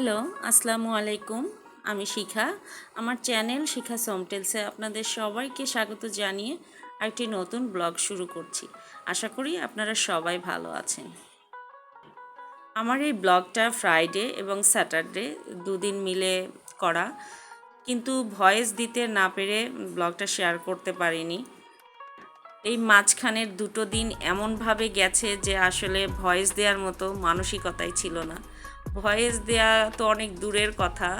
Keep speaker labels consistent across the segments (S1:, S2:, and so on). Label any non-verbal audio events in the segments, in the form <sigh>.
S1: Hello, আসসালামু আলাইকুম। আমি শিখা। আমার চ্যানেল শিখা সোমটেলসে আপনাদের সবাইকে স্বাগত জানিয়ে একটি নতুন ব্লগ শুরু করছি। আশা করি আপনারা সবাই ভালো আছেন। আমার এই ব্লগটা ফ্রাইডে এবং স্যাটারডে দুদিন মিলে করা। কিন্তু ভয়েস দিতে না পেরে ব্লগটা শেয়ার করতে পারিনি। এই মাঝখানের দুটো দিন এমনভাবে গেছে যে আসলে ভয়েস দেওয়ার মতো মানসিকতাই ছিল না। ভয়েস দেয়া তো অনেক দূরের কথা।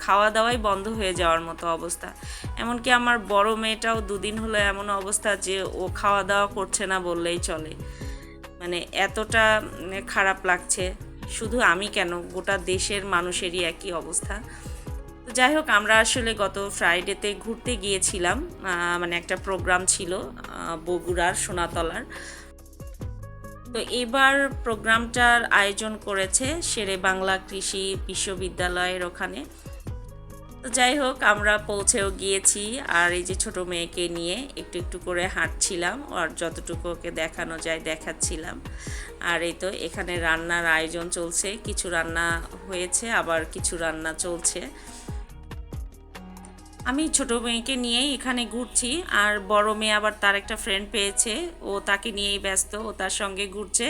S1: খাওয়া দাওয়াই বন্ধ হয়ে যাওয়ার মতো অবস্থা। এমনকি আমার বড় মেয়েটাও দুদিন হলো এমন অবস্থা যে ও খাওয়া দাওয়া করছে না বললেই চলে। মানে এতটা উম, খারাপ লাগছে। শুধু আমি কেন? গোটা দেশের মানুষেরই একই অবস্থা। তো যাই হোক আমরা আসলে গত ফ্রাইডেতে ঘুরতে গিয়েছিলাম। মানে একটা প্রোগ্রাম ছিল বগুড়ার সোনাতলার। তো এবার প্রোগ্রামটার আয়োজন করেছে শেরে বাংলা কৃষি বিশ্ববিদ্যালয়ের ওখানে। যাই হোক, আমরা পৌঁছেও গিয়েছি আর এই যে ছোট মেয়েকে নিয়ে একটু একটু করে হাঁটছিলাম আর যতটুকু ওকে দেখানো যায় দেখাচ্ছিলাম। আর এই তো এখানে রান্নার আয়োজন চলছে, কিছু রান্না হয়েছে, আবার কিছু রান্না চলছে। আমি ছোট মেয়েকে নিয়েই এখানে ঘুরছি, আর বড় মেয়ে আবার তার একটা ফ্রেন্ড পেয়েছে, ও তাকে নিয়েই ব্যস্ত, ও তার সঙ্গে ঘুরছে।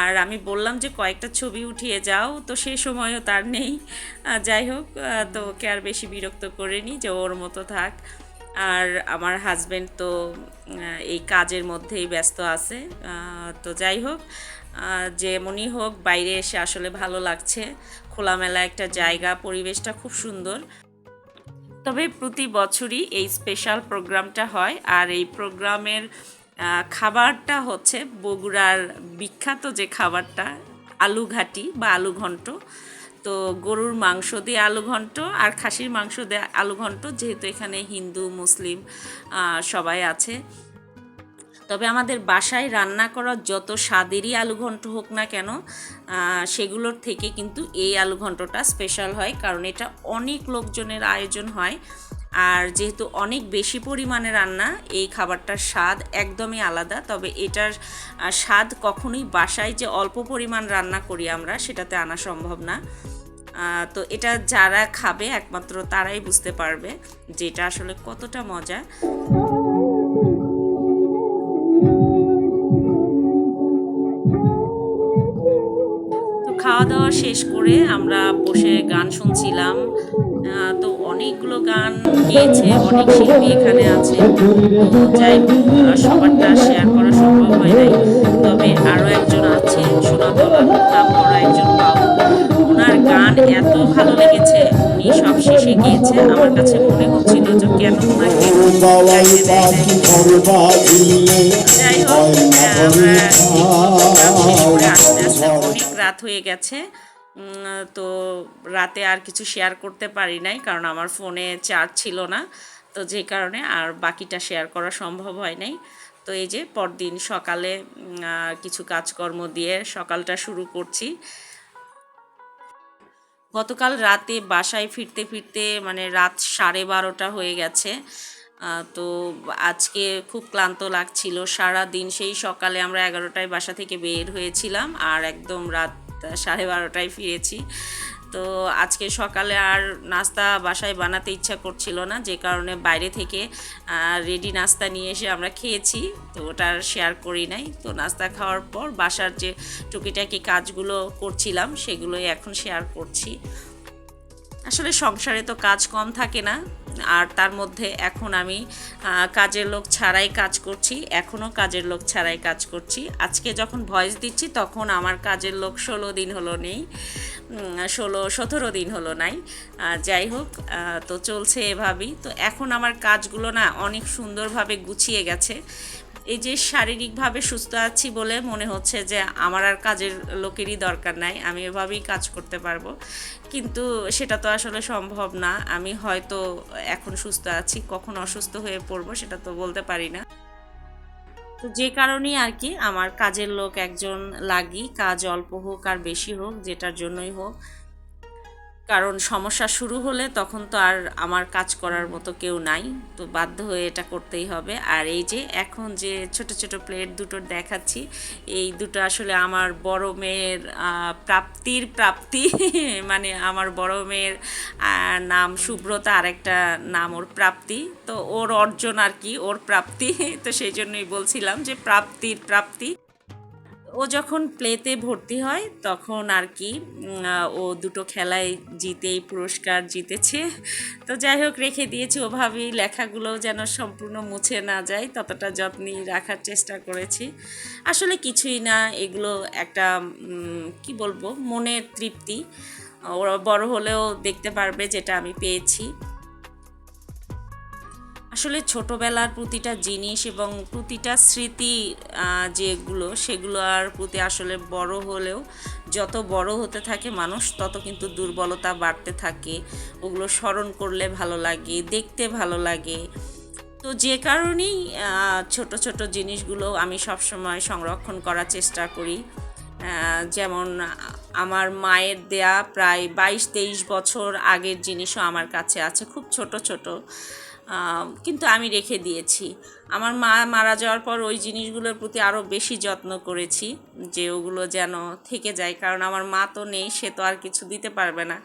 S1: আর আমি বললাম যে, কয়েকটা ছবি উঠিয়ে যাও। তো সেই সময়ও তার নেই। যাই হোক তো ওকে আর বেশি বিরক্ত করিনি যে, ওর মতো থাক। আর আমার হাজব্যান্ড তো এই কাজের মধ্যেই ব্যস্ত আছে। তো যাই হোক যেমনই হোক, বাইরে এসে আসলে ভালো লাগছে। খোলামেলা একটা জায়গা, পরিবেশটা খুব সুন্দর। তবে প্রতি বছরই এই স্পেশাল প্রোগ্রামটা হয় আর এই প্রোগ্রামের খাবারটা হচ্ছে বগুড়ার বিখ্যাত যে খাবারটা আলু ঘাটি বা আলু ঘন্ট তো গরুর মাংস দিয়ে আলু ঘন্ট আর খাসির মাংস দিয়ে আলু ঘন্ট যেহেতু এখানে হিন্দু, মুসলিম সবাই আছে। তবে আমাদের বাসায় রান্না করার যত স্বাদেরই আলু ঘন্ট হোক না কেন সেগুলোর থেকে কিন্তু এই আলু ঘন্টটা স্পেশাল হয়, কারণ এটা অনেক লোকজনের আয়োজন হয়। আর যেহেতু অনেক বেশি পরিমাণে রান্না, এই খাবারটার স্বাদ একদমই আলাদা। তবে এটার স্বাদ কখনোই বাসায় যে অল্প পরিমাণ রান্না করি আমরা, সেটাতে আনা সম্ভব না। তো এটা যারা খাবে, একমাত্র তারাই বুঝতে পারবে যে এটা আসলে কতটা মজা। খাওয়া দাওয়া শেষ করে আমরা বসে গান শুনছিলাম। তো অনেকগুলো গান গিয়েছে, অনেক শিল্পী এখানে আছে। যাই সবারটা শেয়ার করা সম্ভব হয় নাই। তবে আরও একজন আছে সোনাতলা করা একজন বাবু। ওনার গান এত ভালো লেগেছে, উনি সব শেষে গিয়েছে। আমার কাছে মনে হচ্ছিল যে কেন ওনাকে। যাই হোক শেষ করে আস্তে আস্তে রাত হয়ে গেছে। তো রাতে আর কিছু শেয়ার করতে পারি নাই কারণ আমার ফোনে চার্জ ছিল না। তো যে কারণে আর বাকিটা শেয়ার করা সম্ভব হয় নাই। তো এই যে পরদিন সকালে কিছু কাজকর্ম দিয়ে সকালটা শুরু করছি। গতকাল রাতে বাসায় ফিরতে ফিরতে মানে রাত সাড়ে বারোটা হয়ে গেছে। তো আজকে খুব ক্লান্ত লাগছিল। সারা দিন সেই সকালে আমরা এগারোটায় বাসা থেকে বের হয়েছিলাম আর একদম রাত সাড়ে বারোটায় ফিরেছি। তো আজকে সকালে আর নাস্তা বাসায় বানাতে ইচ্ছা করছিল না, যে কারণে বাইরে থেকে রেডি নাস্তা নিয়ে এসে আমরা খেয়েছি। তো ওটা শেয়ার করি নাই। তো নাস্তা খাওয়ার পর বাসার যে টুকিটাকি কাজগুলো করছিলাম, সেগুলোই এখন শেয়ার করছি। আসলে সংসারে তো কাজ কম থাকে না। আর তার মধ্যে এখন আমি কাজের লোক ছাড়াই কাজ করছি, এখনও কাজের লোক ছাড়াই কাজ করছি। আজকে যখন ভয়েস দিচ্ছি তখন আমার কাজের লোক ষোলো দিন হলো নেই ষোলো, সতেরো দিন হলো নাই। যাই হোক তো চলছে এভাবেই। তো এখন আমার কাজগুলো না অনেক সুন্দরভাবে গুছিয়ে গেছে। এই যে শারীরিকভাবে সুস্থ আছি বলে মনে হচ্ছে যে আমার আর কাজের লোকেরই দরকার নাই, আমি এভাবেই কাজ করতে পারব। কিন্তু সেটা তো আসলে সম্ভব না, আমি হয়তো এখন সুস্থ আছি, কখন অসুস্থ হয়ে পড়ব সেটা তো বলতে পারি না। তো যে কারণেই আর কি, আমার কাজের লোক একজন লাগি, কাজ অল্প হোক আর বেশি হোক, যেটার জন্যই হোক কারণ সমস্যা শুরু হলে তখন তো আর আমার কাজ করার মতো কেউ নাই, তো বাধ্য হয়ে এটা করতেই হবে। আর এই যে এখন যে ছোট ছোট প্লেট দুটো দেখাচ্ছি, এই দুটো আসলে আমার বড় মেয়ের প্রাপ্তির প্রাপ্তি <laughs> মানে আমার বড় মেয়ের নাম সুব্রতা আর একটা নাম ওর প্রাপ্তি। তো ওর অর্জন আর কি, ওর প্রাপ্তি, <laughs> তো সেই জন্যই বলছিলাম যে প্রাপ্তির প্রাপ্তি। ও যখন প্লেতে ভর্তি হয়, তখন আর কি ও দুটো খেলায় জিতেই পুরস্কার জিতেছে। তো যাই হোক, রেখে দিয়েছি ওভাবেই। লেখাগুলো যেন সম্পূর্ণ মুছে না যায়, ততটা যত্নে রাখার চেষ্টা করেছি। আসলে কিছুই না, এগুলো একটা কি বলব, মনের তৃপ্তি। ওরা বড় হলেও দেখতে পারবে যেটা আমি পেয়েছি। আসলে ছোটবেলার প্রতিটা জিনিস এবং প্রতিটা স্মৃতি যেগুলো, সেগুলো আর প্রতি আসলে বড় হলেও যত বড় হতে থাকে মানুষ, তত কিন্তু দুর্বলতা বাড়তে থাকে। ওগুলো স্মরণ করলে ভালো লাগে, দেখতে ভালো লাগে। তো যে কারণেই ছোট ছোট জিনিসগুলো আমি সবসময় সংরক্ষণ করার চেষ্টা করি। যেমন আমার মায়ের দেয়া প্রায় বাইশ, তেইশ বছর আগের জিনিসও আমার কাছে আছে, খুব ছোট ছোট। কিন্তু আমি রেখে দিয়েছি। আমার মা মারা যাওয়ার পর ওই জিনিসগুলোর প্রতি আরও বেশি যত্ন করেছি যে ওগুলো যেন থেকে যায়। কারণ আমার মা তো নেই, সে তো আর কিছু দিতে পারবে না।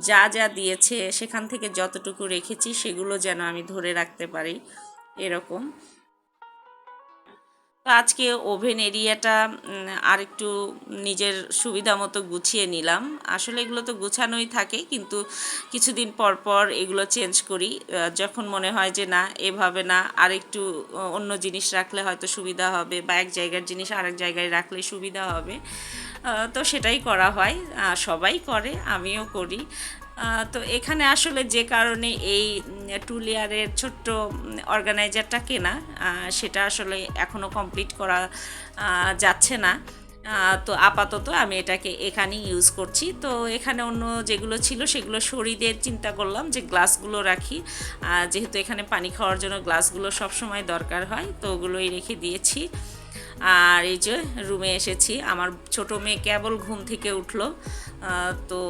S1: যা যা দিয়েছে, সেখান থেকে যতটুকু রেখেছি, সেগুলো যেন আমি ধরে রাখতে পারি। এরকম। তো আজকে ওভেন এরিয়াটা আর একটু নিজের সুবিধা মতো গুছিয়ে নিলাম। আসলে এগুলো তো গুছানোই থাকে, কিন্তু কিছুদিন পর পর এগুলো চেঞ্জ করি। যখন মনে হয় যে না, এভাবে না আর একটু অন্য জিনিস রাখলে হয়তো সুবিধা হবে বা এক জায়গার জিনিস আরেক জায়গায় রাখলে সুবিধা হবে। তো সেটাই করা হয়। সবাই করে, আমিও করি। তো এখানে আসলে যে কারণে এই টু লেয়ারের ছোট্ট অর্গানাইজারটা কেনা সেটা আসলে এখনও কমপ্লিট করা যাচ্ছে না। তো আপাতত আমি এটাকে এখানেই ইউজ করছি। তো এখানে অন্য যেগুলো ছিল সেগুলো সরিয়ে চিন্তা করলাম যে গ্লাসগুলো রাখি। যেহেতু এখানে পানি খাওয়ার জন্য গ্লাসগুলো সবসময় দরকার হয়, তো ওগুলোই রেখে দিয়েছি। আর এই যে রুমে এসেছি। আমার ছোট মেয়ে কেবল ঘুম থেকে উঠল। তো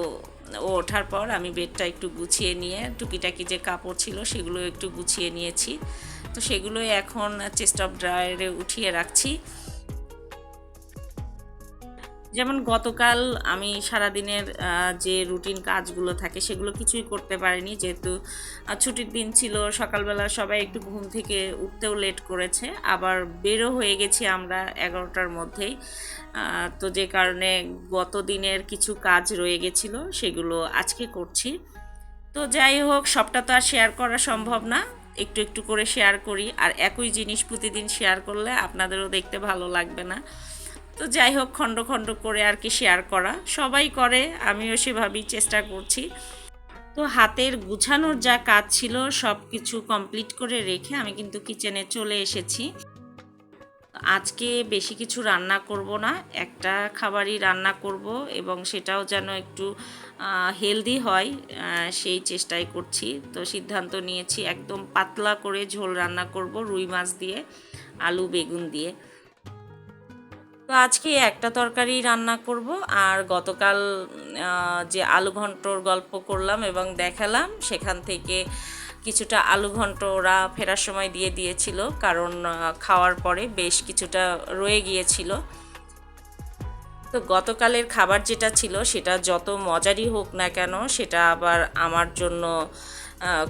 S1: ও ওঠার পর আমি বেডটা একটু গুছিয়ে নিয়ে টুকিটাকি যে কাপড় ছিল সেগুলো একটু গুছিয়ে নিয়েছি। তো সেগুলোই এখন চেস্ট অফ ড্রায়ারে উঠিয়ে রাখছি। যেমন গতকাল আমি সারাদিনের যে রুটিন কাজগুলো থাকে সেগুলো কিছুই করতে পারিনি যেহেতু ছুটির দিন ছিল, সকালবেলা সবাই একটু ঘুম থেকে উঠতেও লেট করেছে, আবার বেরো হয়ে গেছি আমরা এগারোটার মধ্যেই তো যে কারণে গত দিনের কিছু কাজ রয়ে গেছিল সেগুলো আজকে করছি। তো যাই হোক, সবটা তো আর শেয়ার করা সম্ভব না, একটু একটু করে শেয়ার করি, আর একই জিনিস প্রতিদিন শেয়ার করলে আপনাদেরও দেখতে ভালো লাগবে না। তো যাই হোক, খণ্ড খণ্ড করে আর কি শেয়ার করা। সবাই করে, আমিও সেভাবেই চেষ্টা করছি। তো হাতের গুছানোর যা কাজ ছিল সব কিছু কমপ্লিট করে রেখে আমি কিন্তু কিচেনে চলে এসেছি। আজকে বেশি কিছু রান্না করব না, একটা খাবারই রান্না করব এবং সেটাও যেন একটু হেলদি হয় সেই চেষ্টাই করছি। তো সিদ্ধান্ত নিয়েছি, একদম পাতলা করে ঝোল রান্না করব, রুই মাছ দিয়ে, আলু, বেগুন দিয়ে। তো আজকে একটা তরকারি রান্না করব আর গতকাল যে আলু ঘন্টর গল্প করলাম এবং দেখালাম, সেখান থেকে কিছুটা আলু ঘন্ট ওরা ফেরার সময় দিয়ে দিয়েছিল, কারণ খাওয়ার পরে বেশ কিছুটা রয়ে গিয়েছিল। তো গতকালের খাবার যেটা ছিল, সেটা যত মজারই হোক না কেন, সেটা আবার আমার জন্য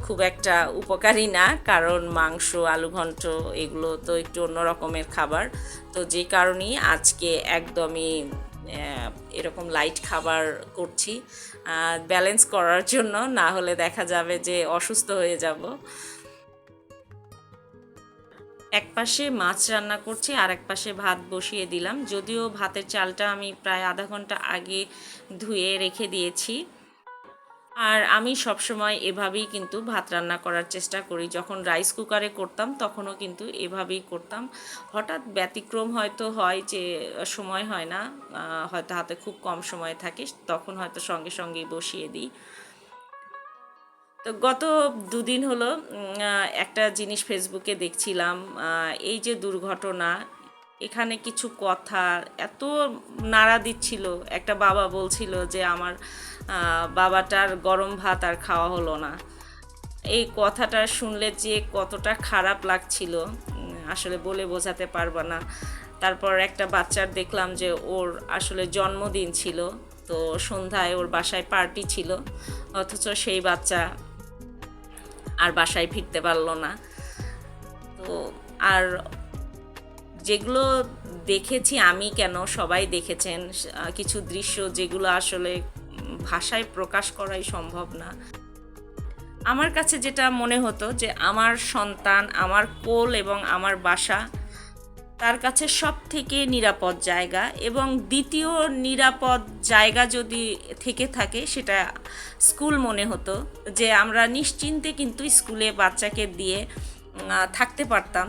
S1: খুব একটা উপকারী না, কারণ মাংস, আলু ঘন্ট এগুলো তো একটু অন্য রকমের খাবার। তো যে কারণেই আজকে একদমই এরকম লাইট খাবার করছি। ব্যালেন্স করার জন্য, না হলে দেখা যাবে যে অসুস্থ হয়ে যাব। এক পাশে মাছ রান্না করছি, আর এক পাশে ভাত বসিয়ে দিলাম। যদিও ভাতের চালটা আমি প্রায় আধা ঘণ্টা আগে ধুয়ে রেখে দিয়েছি। আর আমি সবসময় এভাবেই কিন্তু ভাত রান্না করার চেষ্টা করি। যখন রাইস কুকারে করতাম, তখনও কিন্তু এভাবেই করতাম। হঠাৎ ব্যতিক্রম হয়তো হয় যে, সময় হয় না হয়তো হাতে খুব কম সময় থাকে, তখন হয়তো সঙ্গে সঙ্গেই বসিয়ে দিই। তো গত দুদিন হলো একটা জিনিস ফেসবুকে দেখছিলাম এই যে দুর্ঘটনা এখানে কিছু কথা, এত নাড়া দিচ্ছিল। একটা বাবা বলছিল যে, আমার বাবাটার গরম ভাত আর খাওয়া হলো না। এই কথাটা শুনলে যে কতটা খারাপ লাগছিল আসলে বলে বোঝাতে পারব না। তারপর একটা বাচ্চার দেখলাম যে, ওর আসলে জন্মদিন ছিল, তো সন্ধ্যায় ওর বাসায় পার্টি ছিল, অথচ সেই বাচ্চা আর বাসায় ফিরতে পারল না। তো, আর যেগুলো দেখেছি আমি কেন সবাই দেখেছেন কিছু দৃশ্য যেগুলো আসলে ভাষায় প্রকাশ করাই সম্ভব না। আমার কাছে যেটা মনে হতো যে আমার সন্তান, আমার কোল এবং আমার বাসা তার কাছে সব থেকে নিরাপদ জায়গা এবং দ্বিতীয় নিরাপদ জায়গা যদি থেকে থাকে সেটা স্কুল মনে হতো যে আমরা নিশ্চিন্তে কিন্তু স্কুলে বাচ্চাকে দিয়ে থাকতে পারতাম।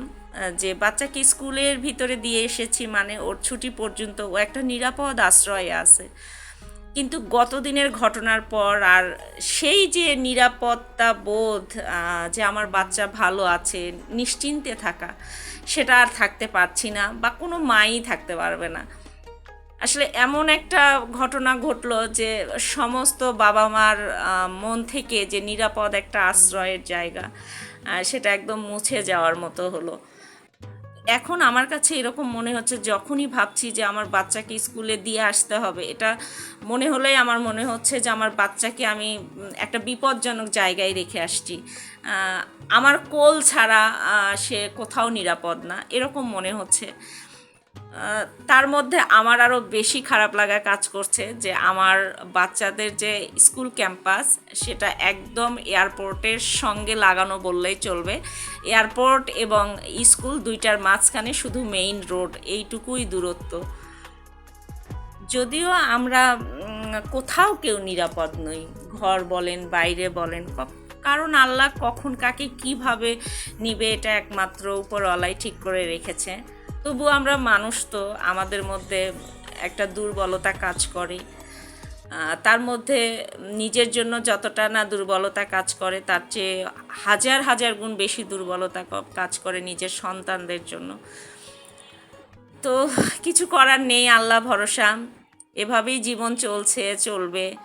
S1: যে বাচ্চাকে স্কুলের ভিতরে দিয়ে এসেছি মানে ওর ছুটি পর্যন্ত ও একটা নিরাপদ আশ্রয়ে আছে। কিন্তু গতদিনের ঘটনার পর আর সেই যে নিরাপত্তা বোধ যে আমার বাচ্চা ভালো আছে, নিশ্চিন্তে থাকা, সেটা আর থাকতে পারছি না বা কোনো মাই থাকতে পারবে না। আসলে এমন একটা ঘটনা ঘটলো যে সমস্ত বাবা মার মন থেকে যে নিরাপদ একটা আশ্রয়ের জায়গা সেটা একদম মুছে যাওয়ার মতো হলো। এখন আমার কাছে এরকম মনে হচ্ছে যখনই ভাবছি যে আমার বাচ্চাকে স্কুলে দিয়ে আসতে হবে, এটা মনে হলেই আমার মনে হচ্ছে যে আমার বাচ্চাকে আমি একটা বিপজ্জনক জায়গায় রেখে আসছি। আমার কোল ছাড়া সে কোথাও নিরাপদ না, এরকম মনে হচ্ছে। তার মধ্যে আমার আরও বেশি খারাপ লাগা কাজ করছে যে আমার বাচ্চাদের যে স্কুল ক্যাম্পাস, সেটা একদম এয়ারপোর্টের সঙ্গে লাগানো বললেই চলবে। এয়ারপোর্ট এবং স্কুল দুইটার মাঝখানে শুধু মেইন রোড, এইটুকুই দূরত্ব। যদিও আমরা কোথাও কেউ নিরাপদ নই, ঘর বলেন, বাইরে বলেন কারণ আল্লাহ কখন কাকে কীভাবে নিবে এটা একমাত্র উপরওয়ালাই ঠিক করে রেখেছে। তবু আমরা মানুষ তো, আমাদের মধ্যে একটা দুর্বলতা কাজ করে। তার মধ্যে নিজের জন্য যতটা না দুর্বলতা কাজ করে, তার চেয়ে হাজার হাজার গুণ বেশি দুর্বলতা কাজ করে নিজের সন্তানদের জন্য। তো কিছু করার নেই, আল্লাহ ভরসা। এভাবেই জীবন চলছে, চলবে।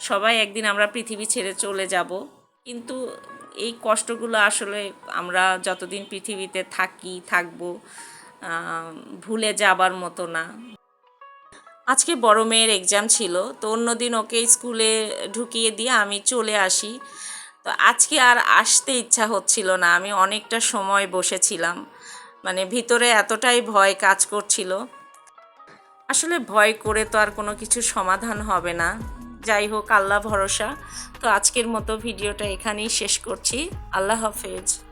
S1: সবাই একদিন আমরা পৃথিবী ছেড়ে চলে যাব। কিন্তু এই কষ্টগুলো আসলে আমরা যতদিন পৃথিবীতে থাকি, থাকব ভুলে যাবার মতো না। আজকে বড় মেয়ের এক্সাম ছিল, তো অন্যদিন ওকে স্কুলে ঢুকিয়ে দিয়ে আমি চলে আসি। তো আজকে আর আসতে ইচ্ছা হচ্ছিল না, আমি অনেকটা সময় বসেছিলাম। মানে ভিতরে এতটাই ভয় কাজ করছিল। আসলে ভয় করে তো আর কোনো কিছু সমাধান হবে না। যাই হোক, আল্লাহ ভরসা। তো আজকের মতো ভিডিওটা এখানেই শেষ করছি। আল্লাহ হাফেজ।